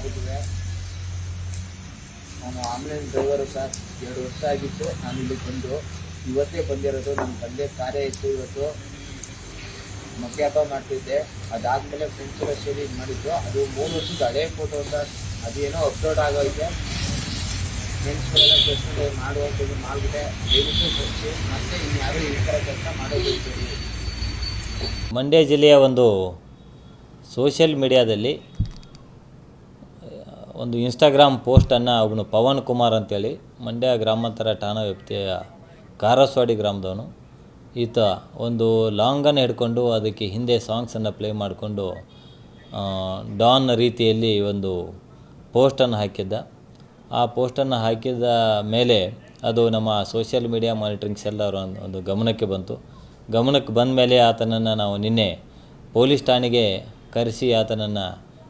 ಎಲ್ಲರಿಗೂ ನಾನು online driver sir ಎರಡು ವರ್ಷ ಆಗಿತ್ತು. ನಾನು ಇಲ್ಲಿ ಬಂದು ಇವತ್ತೇ ಬಂದಿರೋದು. ನಮ್ಮ ತಂದೆ ಕಾರ್ಯ ಇತ್ತು ಇವತ್ತು. ಮಕ್ಕಿ ಹಬ್ಬ ಮಾಡ್ತಿದ್ದೆ. ಅದಾದಮೇಲೆ ಫ್ರೆಂಡ್ಸ್ ಎಲ್ಲ ಸೇರಿ ಮಾಡಿದ್ದು. ಅದು ಮೂರು ವರ್ಷದ ಹಳೆ ಫೋಟೋ ಸರ್ ಅದೇನೋ ಅಪ್ಲೋಡ್ ಆಗೋಯ್ತೆ. ಫ್ರೆಂಡ್ಸ್ಗಳೆಲ್ಲ ಕೆಲಸ ಮಾಡುವಂಥದ್ದು ಮಾಡಿಬಿಟ್ಟೆ. ದಯವಿಟ್ಟು ಕ್ಷಮಿಸಿ ಮತ್ತೆ ಇನ್ಯಾರು ಈ ಥರ ಕೆಲಸ ಮಾಡೋದು ಮಂಡ್ಯ ಜಿಲ್ಲೆಯ ಒಂದು ಸೋಷಿಯಲ್ ಮೀಡಿಯಾದಲ್ಲಿ ಒಂದು ಇನ್ಸ್ಟಾಗ್ರಾಮ್ ಪೋಸ್ಟನ್ನು ಅವನು ಪವನ್ ಕುಮಾರ್ ಅಂತೇಳಿ, ಮಂಡ್ಯ ಗ್ರಾಮಾಂತರ ಠಾಣಾ ವ್ಯಾಪ್ತಿಯ ಕಾರಸ್ವಾಡಿ ಗ್ರಾಮದವನು. ಈತ ಒಂದು ಲಾಂಗನ್ನು ಹಿಡ್ಕೊಂಡು ಅದಕ್ಕೆ ಹಿಂದೆ ಸಾಂಗ್ಸನ್ನು ಪ್ಲೇ ಮಾಡಿಕೊಂಡು ಡಾನ್ ರೀತಿಯಲ್ಲಿ ಒಂದು ಪೋಸ್ಟನ್ನು ಹಾಕಿದ್ದ. ಆ ಪೋಸ್ಟನ್ನು ಹಾಕಿದ ಮೇಲೆ ಅದು ನಮ್ಮ ಸೋಷಿಯಲ್ ಮೀಡಿಯಾ ಮಾನಿಟ್ರಿಂಗ್ಸ್ ಸೆಲ್ ಒಂದು ಗಮನಕ್ಕೆ ಬಂತು. ಗಮನಕ್ಕೆ ಬಂದ ಮೇಲೆ ಆತನನ್ನು ನಾವು ನಿನ್ನೆ ಪೊಲೀಸ್ ಠಾಣೆಗೆ ಕರೆಸಿ ಆತನನ್ನು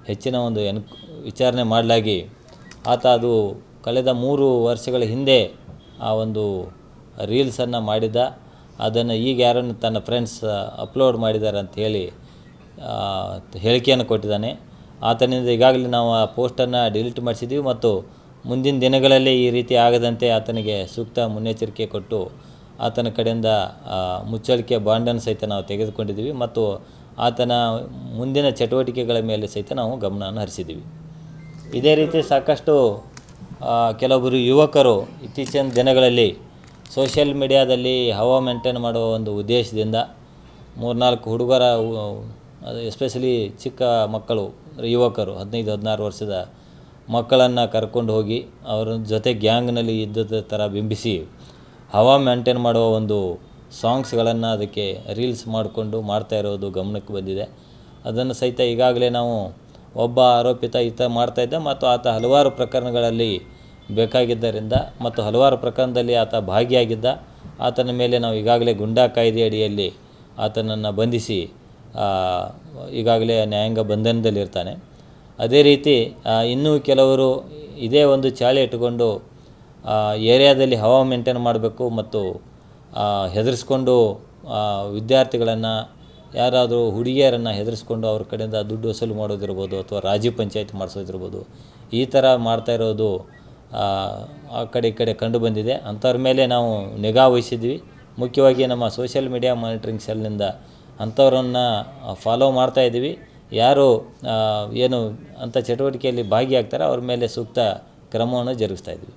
ಹೆಚ್ಚಿನ ಒಂದು ಎನ್ ವಿಚಾರಣೆ ಮಾಡಲಾಗಿ ಆತ ಅದು ಕಳೆದ ಮೂರು ವರ್ಷಗಳ ಹಿಂದೆ ಆ ಒಂದು ರೀಲ್ಸನ್ನು ಮಾಡಿದ್ದ. ಅದನ್ನು ಈಗ ಯಾರನ್ನು ತನ್ನ ಫ್ರೆಂಡ್ಸ್ ಅಪ್ಲೋಡ್ ಮಾಡಿದ್ದಾರೆ ಅಂತ ಹೇಳಿ ಹೇಳಿಕೆಯನ್ನು ಕೊಟ್ಟಿದ್ದಾನೆ. ಆತನಿಂದ ಈಗಾಗಲೇ ನಾವು ಆ ಪೋಸ್ಟನ್ನು ಡಿಲೀಟ್ ಮಾಡಿಸಿದ್ದೀವಿ ಮತ್ತು ಮುಂದಿನ ದಿನಗಳಲ್ಲಿ ಈ ರೀತಿ ಆಗದಂತೆ ಆತನಿಗೆ ಸೂಕ್ತ ಮುನ್ನೆಚ್ಚರಿಕೆ ಕೊಟ್ಟು ಆತನ ಕಡೆಯಿಂದ ಮುಚ್ಚಳಿಕೆ ಬಾಂಡನ್ನು ಸಹಿತ ನಾವು ತೆಗೆದುಕೊಂಡಿದ್ದೀವಿ ಮತ್ತು ಆತನ ಮುಂದಿನ ಚಟುವಟಿಕೆಗಳ ಮೇಲೆ ಸಹಿತ ನಾವು ಗಮನವನ್ನು ಹರಿಸಿದ್ದೀವಿ. ಇದೇ ರೀತಿ ಸಾಕಷ್ಟು ಕೆಲವೊಬ್ಬರು ಯುವಕರು ಇತ್ತೀಚಿನ ದಿನಗಳಲ್ಲಿ ಸೋಷಿಯಲ್ ಮೀಡಿಯಾದಲ್ಲಿ ಹವಾ ಮೇಂಟೈನ್ ಮಾಡುವ ಒಂದು ಉದ್ದೇಶದಿಂದ ಮೂರ್ನಾಲ್ಕು ಹುಡುಗರ ಎಸ್ಪೆಷಲಿ ಚಿಕ್ಕ ಮಕ್ಕಳು, ಯುವಕರು, ಹದಿನೈದು, ಹದಿನಾರು ವರ್ಷದ ಮಕ್ಕಳನ್ನು ಕರ್ಕೊಂಡು ಹೋಗಿ ಅವರ ಜೊತೆ ಗ್ಯಾಂಗ್ನಲ್ಲಿ ಇದ್ದದ ಥರ ಬಿಂಬಿಸಿ ಹವಾ ಮೇಂಟೈನ್ ಮಾಡುವ ಒಂದು ಸಾಂಗ್ಸ್ಗಳನ್ನು ಅದಕ್ಕೆ ರೀಲ್ಸ್ ಮಾಡಿಕೊಂಡು ಮಾಡ್ತಾ ಇರೋದು ಗಮನಕ್ಕೆ ಬಂದಿದೆ. ಅದನ್ನು ಸಹಿತ ಈಗಾಗಲೇ ನಾವು ಒಬ್ಬ ಆರೋಪಿತ ಈತ ಮಾಡ್ತಾ ಇದ್ದ ಮತ್ತು ಆತ ಹಲವಾರು ಪ್ರಕರಣಗಳಲ್ಲಿ ಬೇಕಾಗಿದ್ದರಿಂದ ಮತ್ತು ಹಲವಾರು ಪ್ರಕರಣದಲ್ಲಿ ಆತ ಭಾಗಿಯಾಗಿದ್ದ. ಆತನ ಮೇಲೆ ನಾವು ಈಗಾಗಲೇ ಗುಂಡಾ ಕಾಯ್ದೆ ಅಡಿಯಲ್ಲಿ ಆತನನ್ನು ಬಂಧಿಸಿ ಈಗಾಗಲೇ ನ್ಯಾಯಾಂಗ ಬಂಧನದಲ್ಲಿರ್ತಾನೆ. ಅದೇ ರೀತಿ ಇನ್ನೂ ಕೆಲವರು ಇದೇ ಒಂದು ಚಾಳಿ ಇಟ್ಟುಕೊಂಡು ಏರಿಯಾದಲ್ಲಿ ಹವಾ ಮೇಂಟೈನ್ ಮಾಡಬೇಕು ಮತ್ತು ಹೆದರಿಸ್ಕೊಂಡು ವಿದ್ಯಾರ್ಥಿಗಳನ್ನು ಯಾರಾದರೂ ಹುಡುಗಿಯರನ್ನು ಹೆದರಿಸ್ಕೊಂಡು ಅವ್ರ ಕಡೆಯಿಂದ ದುಡ್ಡು ವಸೂಲು ಮಾಡೋದಿರ್ಬೋದು ಅಥವಾ ರಾಜಿ ಪಂಚಾಯತ್ ಮಾಡಿಸೋದಿರ್ಬೋದು ಈ ಥರ ಮಾಡ್ತಾ ಇರೋದು ಆ, ಕಡೆ ಈ ಕಡೆ ಕಂಡು ಬಂದಿದೆ. ಅಂಥವ್ರ ಮೇಲೆ ನಾವು ನಿಗಾ ವಹಿಸಿದ್ವಿ. ಮುಖ್ಯವಾಗಿ ನಮ್ಮ ಸೋಷಿಯಲ್ ಮೀಡಿಯಾ ಮಾನಿಟ್ರಿಂಗ್ ಸೆಲ್ನಿಂದ ಅಂಥವ್ರನ್ನು ಫಾಲೋ ಮಾಡ್ತಾ ಇದ್ದೀವಿ. ಯಾರು ಏನು ಅಂಥ ಚಟುವಟಿಕೆಯಲ್ಲಿ ಭಾಗಿಯಾಗ್ತಾರೋ ಅವ್ರ ಮೇಲೆ ಸೂಕ್ತ ಕ್ರಮವನ್ನು ಜರುಗಿಸ್ತಾ ಇದ್ವಿ